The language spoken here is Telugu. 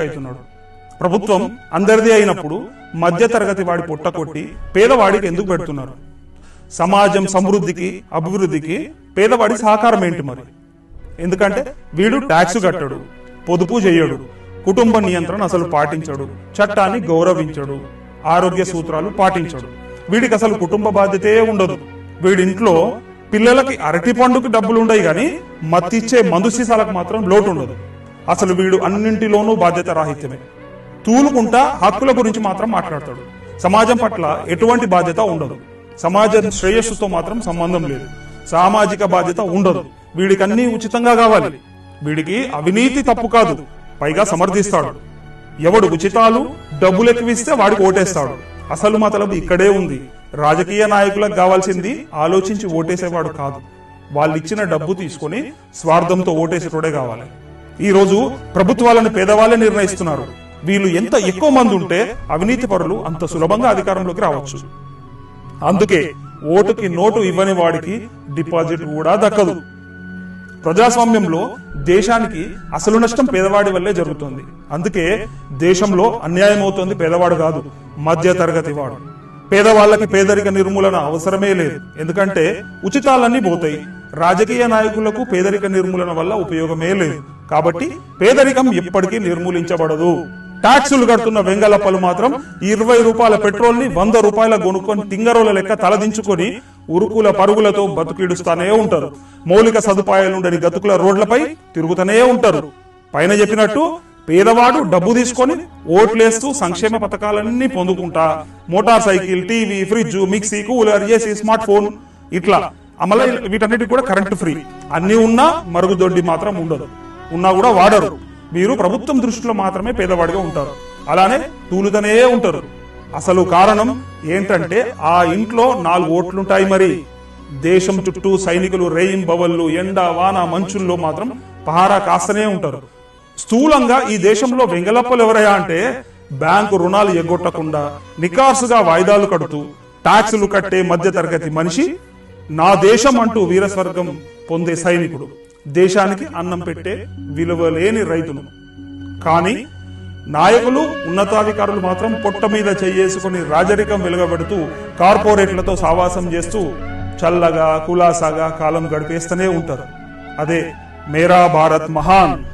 అవుతున్నాడు ప్రభుత్వం అందరిది అయినప్పుడు మధ్యతరగతి వాడి పొట్ట కొట్టి పేదవాడికి ఎందుకు పెడుతున్నారు? సమాజం సమృద్ధికి అభివృద్ధికి పేదవాడి సహకారం ఏంటి మరి? ఎందుకంటే వీడు ట్యాక్స్ కట్టడు పొదుపు చేయడు కుటుంబ నియంత్రణ అసలు పాటించడు చట్టాన్ని గౌరవించడు ఆరోగ్య సూత్రాలు పాటించడు. వీడికి అసలు కుటుంబ బాధ్యతే ఉండదు. వీడింట్లో పిల్లలకి అరటి పండుకి డబ్బులు ఉండయి కానీ మత్తిచ్చే మందు సీసాలకు మాత్రం లోటు ఉండదు అసలు వీడు అన్నింటిలోనూ బాధ్యత రాహిత్యమే. తూలుకుంటా హక్కుల గురించి మాత్రం మాట్లాడతాడు. సమాజం పట్ల ఎటువంటి బాధ్యత ఉండదు. సమాజ శ్రేయస్సుతో మాత్రం సంబంధం లేదు. సామాజిక బాధ్యత ఉండదు. వీడికి అన్ని ఉచితంగా కావాలి. వీడికి అవినీతి తప్పు కాదు. పైగా సమర్థిస్తాడు. ఎవడు ఉచితాలు డబ్బులు ఎక్కువిస్తే వాడికి ఓటేస్తాడు. అసలు మతలబు ఇక్కడే ఉంది. రాజకీయ నాయకులకు కావాల్సింది ఆలోచించి ఓటేసేవాడు కాదు. వాళ్ళు ఇచ్చిన డబ్బు తీసుకొని స్వార్థంతో ఓటేసేటోడే కావాలి. ఈ రోజు ప్రభుత్వాలను పేదవాళ్ళే నిర్ణయిస్తున్నారు. వీళ్ళు ఎంత ఎక్కువ మంది ఉంటే అవినీతి పరులు అంత సులభంగా అధికారంలోకి రావచ్చు. అందుకే ఓటుకి నోటు ఇవ్వని వాడికి డిపాజిట్ కూడా దక్కదు. ప్రజాస్వామ్యంలో దేశానికి అసలు నష్టం పేదవాడి వల్లే జరుగుతుంది. అందుకే దేశంలో అన్యాయం అవుతుంది పేదవాడు కాదు మధ్య తరగతి వాడు. పేదవాళ్ళకి పేదరిక నిర్మూలన అవసరమే లేదు. ఎందుకంటే ఉచితాలన్నీ పోతాయి. రాజకీయ నాయకులకు పేదరిక నిర్మూలన వల్ల ఉపయోగమే లేదు. కాబట్టి పేదరికం ఎప్పటికీ నిర్మూలించబడదు. ట్యాక్సులు కడుతున్న వెంగళప్పలు మాత్రం ఇరవై రూపాయల పెట్రోల్ని వంద రూపాయల కొనుక్కొని తింగరోల లెక్క తలదించుకొని ఉరుకుల పరుగులతో బతుకిడుస్తానే ఉంటారు. మౌలిక సదుపాయాలుండని గతుకుల రోడ్లపై తిరుగుతూనే ఉంటారు. పైన చెప్పినట్టు పేదవాడు డబ్బు తీసుకొని ఓట్లేస్తూ సంక్షేమ పథకాలన్నీ పొందుకుంటా. Motorcycle TV fridge mixie cooler AC smartphone ఇట్లా. అమలై వీటన్నిటికి కూడా కరెంట్ ఫ్రీ. అన్ని ఉన్నా మరుగుదొడ్డి మాత్రం ఉండదు. ఉన్నా కూడా వాడరు. మీరు ప్రభుత్వం దృష్టిలో మాత్రమే పేదవాడిగా ఉంటారు. అలానే తూలుతనే ఉంటారు. అసలు కారణం ఏంటంటే ఆ ఇంట్లో నాలుగు ఓట్లుంటాయి మరి. దేశం చుట్టూ సైనికులు రేయిం బవళ్ళు ఎండ వాన మంచుల్లో మాత్రం పహారా కాస్తనే ఉంటారు. స్థూలంగా ఈ దేశంలో వెంగళప్పలు ఎవరయ్యా అంటే బ్యాంకు రుణాలు ఎగ్గొట్టకుండా నికార్సుగా వాయిదాలు కడుతూ ట్యాక్సులు కట్టే మధ్య తరగతి మనిషి నా దేశం అంటూ వీరస్వర్గం పొందే సైనికుడు. దేశానికి అన్నం పెట్టే విలువలేని రైతును. కానీ నాయకులు ఉన్నతాధికారులు మాత్రం పొట్ట మీద చెయ్యేసుకుని రాజరికం వెలుగబెడుతూ కార్పొరేట్లతో సావాసం చేస్తూ చల్లగా కులాసాగా కాలం గడిపేస్తూనే ఉంటారు. అదే మేరా భారత్ మహాన్